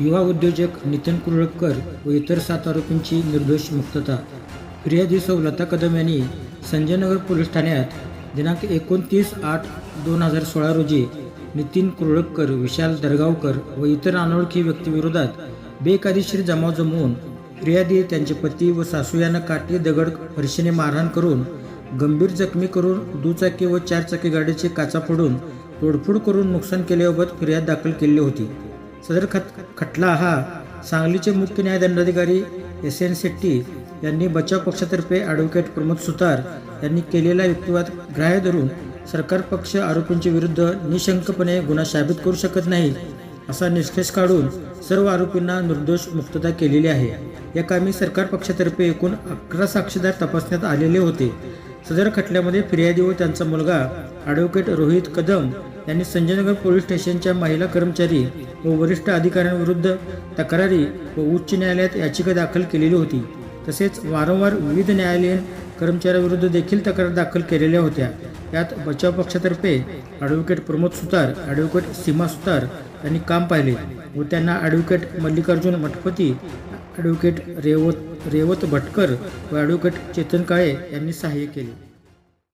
युवा उद्योजक नितीन कुरळकर व इतर सात आरोपींची निर्दोष मुक्तता. फिर्यादी सौ लता कदम यांनी संजयनगर पोलीस ठाण्यात दिनांक एकोणतीस आठ दोन हजार सोळा रोजी नितीन कुरळकर विशाल दरगावकर व इतर अनोळखी व्यक्तीविरोधात बेकायदेशीर जमाव जमवून फिर्यादी त्यांचे पती व सासू यांना काठी दगड फरशीने मारहाण करून गंभीर जखमी करून दुचाकी व चारचाकी गाडीचे काचा फोडून तोडफोड करून नुकसान केल्याबाबत फिर्याद दाखल केली होती. सदर खट खटला हा सांगलीचे मुख्य न्यायदंडाधिकारी एस एन शेट्टी यांनी बचाव पक्षातर्फे ॲडव्होकेट प्रमोद सुतार यांनी केलेला युक्तिवाद ग्राह्य धरून सरकार पक्ष आरोपींच्या विरुद्ध निशंकपणे गुन्हा साबित करू शकत नाही असा निष्कर्ष काढून सर्व आरोपींना निर्दोष मुक्तता केलेली आहे. या कामी सरकार पक्षातर्फे एकूण अकरा साक्षीदार तपासण्यात आलेले होते. सदर खटल्यामध्ये फिर्यादी व त्यांचा मुलगा ॲडव्होकेट रोहित कदम यांनी संजयनगर पोलीस स्टेशनच्या महिला कर्मचारी व वरिष्ठ अधिकाऱ्यांविरुद्ध तक्रारी व उच्च न्यायालयात याचिका दाखल केलेली होती. तसेच वारंवार विविध न्यायालयीन कर्मचाऱ्यांविरुद्ध देखील तक्रार दाखल केलेल्या होत्या. यात बचाव पक्षातर्फे ॲडव्होकेट प्रमोद सुतार ॲडव्होकेट सीमा सुतार यांनी काम पाहिले व त्यांना ॲडव्होकेट मल्लिकार्जुन मठपती ॲडव्होकेट रेवत रेवत भटकर व ॲडव्होकेट चेतन काळे यांनी सहाय्य केले.